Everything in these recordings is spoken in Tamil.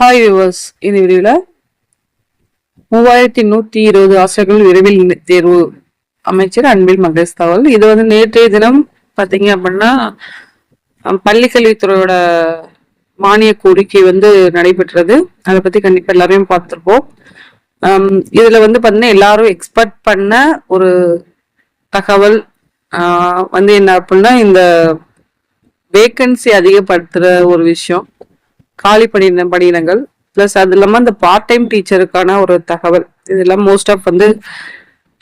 ஹாய் வியூவர்ஸ் இந்த வீடியோவில் மூவாயிரத்தி நூற்றி இருபது ஆசிரியர்கள் விரைவில் தேர்வு. அமைச்சர் அன்பில் மகேஷ் தகவல். இது வந்து நேற்றைய தினம் பார்த்தீங்க அப்படின்னா பள்ளிக்கல்வித்துறையோட மானிய கோரிக்கை வந்து நடைபெற்றது. அதை பற்றி கண்டிப்பாக எல்லாரையும் பார்த்துருப்போம். இதில் வந்து பார்த்தீங்கன்னா எல்லாரும் எக்ஸ்பெக்ட் பண்ண ஒரு தகவல் வந்து என்ன அப்படின்னா இந்த வேக்கன்சி அதிகப்படுத்துகிற ஒரு விஷயம். காலி பணியிட பணியிடங்கள் ப்ளஸ் அது இல்லாமல் அந்த பார்ட் டைம் டீச்சருக்கான ஒரு தகவல். இதெல்லாம் மோஸ்ட் ஆஃப் வந்து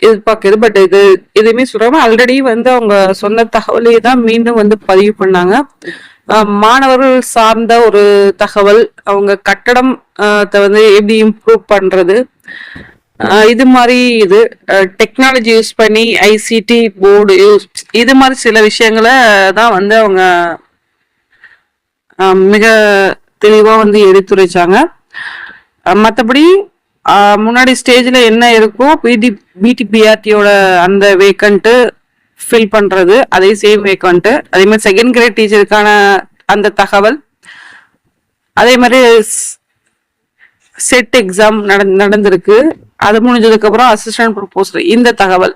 எதிர்பார்க்குது பட் இது எதுவுமே சொல்றாங்க. ஆல்ரெடி வந்து அவங்க சொன்ன தகவலையே தான் மீண்டும் வந்து பதிவு பண்ணாங்க. மாணவர்கள் சார்ந்த ஒரு தகவல் அவங்க கட்டடம் த வந்து எப்படி இம்ப்ரூவ் பண்றது. இது மாதிரி இது டெக்னாலஜி யூஸ் பண்ணி ஐசிடி போர்டு யூஸ் இது மாதிரி சில விஷயங்களை தான் வந்து அவங்க மிக தெளிவா வந்து எடுத்துரைச்சாங்க. மற்றபடி மத்தபடி முன்னாடி ஸ்டேஜ்ல என்ன இருக்கோ பிடி பிடிபிஆர்டியோட அந்த வேக்கண்ட்டு ஃபில் பண்றது அதே சேம் வேக்கண்ட்டு அதே மாதிரி செகண்ட் கிரேட் டீச்சருக்கான அந்த தகவல். அதே மாதிரி செட் எக்ஸாம் நடந்திருக்கு. அது முடிஞ்சதுக்கு அப்புறம் அசிஸ்டன்ட் ப்ரொபோசர் இந்த தகவல்.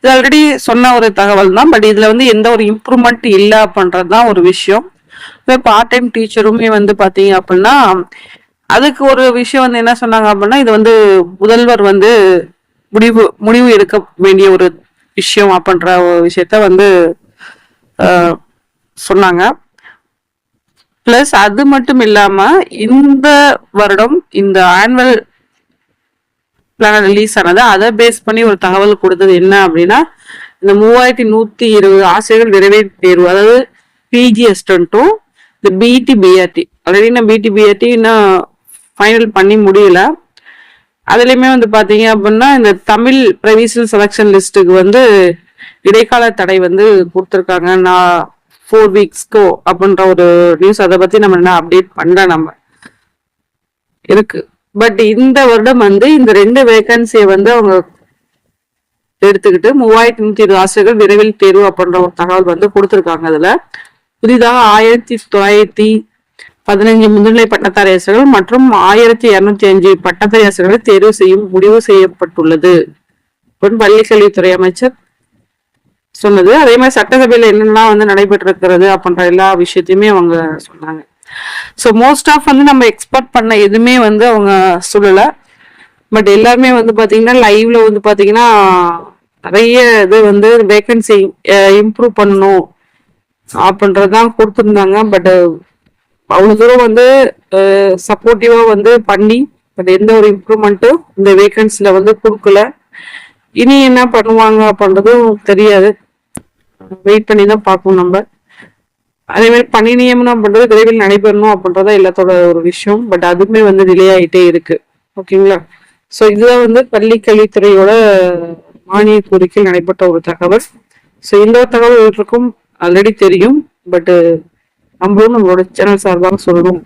இது ஆல்ரெடி சொன்ன ஒரு தகவல் தான் பட் இதுல வந்து எந்த ஒரு இம்ப்ரூவ்மெண்ட் இல்லை அப்படின்றது தான் ஒரு விஷயம். இப்போ பார்ட் டைம் டீச்சருமே வந்து பாத்தீங்க அப்படின்னா அதுக்கு ஒரு விஷயம் வந்து என்ன சொன்னாங்க அப்படின்னா இது வந்து முதல்வர் வந்து முடிவு முடிவு எடுக்க வேண்டிய ஒரு விஷயம் அப்படின்ற ஒரு விஷயத்த வந்து ஆஹ், சொன்னாங்க. பிளஸ் அது மட்டும் இல்லாம இந்த வருடம் இந்த ஆனுவல் பிளான் ரிலீஸ் ஆனது அதை பேஸ் பண்ணி ஒரு தகவல் கொடுத்தது என்ன அப்படின்னா இந்த மூவாயிரத்தி நூத்தி இருபது ஆசிரியர்கள் நிறைவேறி தேர்வு. அதாவது பிஜி அசிஸ்டன்ட்டும் இந்த பிடி பிஆர்டி ஆல்ரெடி நான் பிடி பிஆர்டி இன்னும் ஃபைனல் பண்ணி முடியல. அதுலேயுமே வந்து பார்த்தீங்க அப்படின்னா இந்த தமிழ் ப்ரொவிஷனல் செலெக்ஷன் லிஸ்ட்டுக்கு வந்து இடைக்கால தடை வந்து கொடுத்துருக்காங்க. நான் ஃபோர் வீக்ஸ்க்கோ அப்படின்ற ஒரு நியூஸ் அதை பற்றி நம்ம என்ன அப்டேட் பண்ணல நம்ம. இருக்கு. பட் இந்த வருடம் வந்து இந்த ரெண்டு வேகன்சியை வந்து அவங்க எடுத்துக்கிட்டு மூவாயிரத்தி நூத்தி இருபது ஆசிரியர்கள் விரைவில் தேர்வு அப்படின்ற ஒரு தகவல் வந்து கொடுத்துருக்காங்க அதில். புதிதாக ஆயிரத்தி தொள்ளாயிரத்தி பதினஞ்சு முதுநிலை பட்டதாரி மற்றும் ஆயிரத்தி இருநூத்தி அஞ்சு பட்டதாரி தேர்வு செய்யும் முடிவு செய்யப்பட்டுள்ளது. பள்ளிக்கல்வித்துறை அமைச்சர் சொன்னது. அதே மாதிரி சட்டசபையில என்னென்னலாம் வந்து நடைபெற்றிருக்கிறது அப்படின்ற எல்லா விஷயத்தையுமே அவங்க சொன்னாங்க. ஸோ மோஸ்ட் ஆஃப் வந்து நம்ம எக்ஸ்பெக்ட் பண்ண எதுவுமே வந்து அவங்க சொல்லல. பட் எல்லாருமே வந்து பாத்தீங்கன்னா லைவ்ல வந்து பாத்தீங்கன்னா நிறைய இது வந்து வேகன்சி இம்ப்ரூவ் பண்ணணும். அப்படின்றதான் கொடுத்துருந்தாங்க பட் அவ்வளோ தூரம் வந்து சப்போர்ட்டிவாக வந்து பண்ணி பட் எந்த ஒரு இம்ப்ரூவ்மெண்ட்டும் இந்த வேகன்சில வந்து கொடுக்கல. இனி என்ன பண்ணுவாங்க அப்படின்றதும் தெரியாது. வெயிட் பண்ணி தான் பார்க்கணும் நம்ம. அதே மாதிரி பணி நியமனம் பண்றது விரைவில் நடைபெறணும் அப்படின்றத எல்லாத்தோட ஒரு விஷயம் பட் அதுவுமே வந்து டிலே ஆகிட்டே இருக்கு. ஓகேங்களா? ஸோ இதுதான் வந்து பள்ளி கல்வித்துறையோட மானிய கோரிக்கையில் நடைபெற்ற ஒரு தகவல். ஸோ இந்த ஒரு தகவல் இருக்கும் ஆல்ரெடி தெரியும் பட்டு uh, நம்மளும் நம்மளோட சேனல் சார்பாக சொல்லணும்.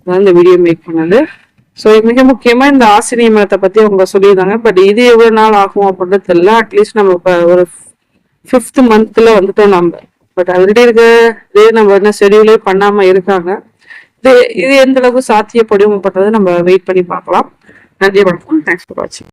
அதான் இந்த வீடியோ மேக் பண்ணது. ஸோ மிக முக்கியமாக இந்த ஆசிரியர் நியமனத்தை பற்றி அவங்க சொல்லியிருந்தாங்க. பட் இது எவ்வளோ நாள் ஆகும் அப்படின்றது தெரியல. அட்லீஸ்ட் நம்ம இப்போ ஒரு ஃபிஃப்த் மந்த்தில் வந்துட்டோம் நம்ம. பட் ஆல்ரெடி இருக்க இதே நம்ம என்ன ஷெடியூலே பண்ணாமல் இருக்காங்க. இது இது எந்த அளவுக்கு சாத்தியப்படும் பண்றதை நம்ம வெயிட் பண்ணி பார்க்கலாம். நன்றி வணக்கம். தேங்க்ஸ் ஃபார் வாட்சிங்